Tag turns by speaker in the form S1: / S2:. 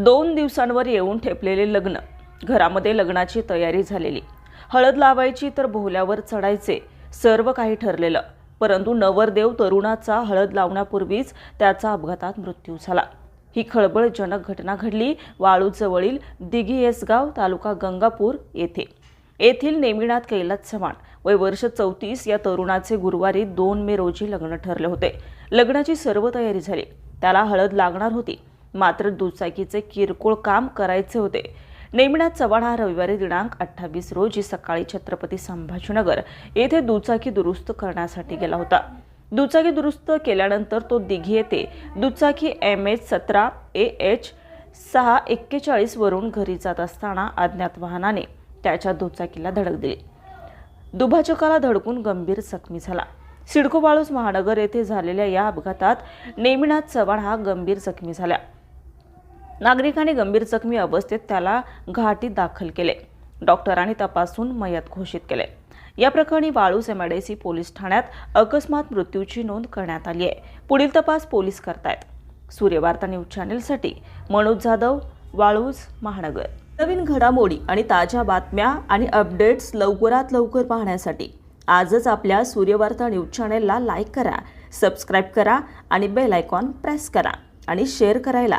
S1: दोन दिवसांवर येऊन ठेपलेले लग्न. घरामध्ये लग्नाची तयारी झालेली. हळद लावायची तर भोल्यावर चढायचे सर्व काही ठरलेलं. परंतु नवरदेव तरुणाचा हळद लावण्यापूर्वीच त्याचा अपघातात मृत्यू झाला. ही खळबळजनक घटना घडली वाळूजवळील दिघी येसगाव तालुका गंगापूर येथे. येथील नेमिनाथ कैलास चव्हाण वय वर्ष चौतीस या तरुणाचे गुरुवारी दोन मे रोजी लग्न ठरले होते. लग्नाची सर्व तयारी झाली. त्याला हळद लागणार होती. मात्र दुचाकीचे किरकोळ काम करायचे होते. नेमिनाथ चव्हाण हा रविवारी दिनांक अठ्ठावीस रोजी सकाळी छत्रपती संभाजीनगर येथे दुचाकी दुरुस्त करण्यासाठी गेला होता. दुचाकी दुरुस्त केल्यानंतर तो दिघी येथे दुचाकी एम एच सतरा ए एच सहा एक्केचाळीस वरून घरी जात असताना अज्ञात वाहनाने त्याच्या दुचाकीला धडक दिली. दुभाजकाला धडकून गंभीर जखमी झाला. सिडको महानगर येथे झालेल्या या अपघातात नेमिनाथ चव्हाण हा गंभीर जखमी झाला. नागरिकांनी गंभीर जखमी अवस्थेत त्याला घाटीत दाखल केले. डॉक्टरांनी तपासून मयत घोषित केले. या प्रकरणी वाळूज एमआयडीसी पोलीस ठाण्यात अकस्मात मृत्यूची नोंद करण्यात आली आहे. पुढील तपास पोलीस करतायत. सूर्यवार्ता न्यूज चॅनेलसाठी मनोज जाधव वाळूज महानगर. नवीन घडामोडी आणि ताज्या बातम्या आणि अपडेट्स लवकरात लवकर पाहण्यासाठी आजच आपल्या सूर्यवार्ता न्यूज चॅनेलला लाईक करा सबस्क्राईब करा आणि बेल आयकॉन प्रेस करा आणि शेअर करायला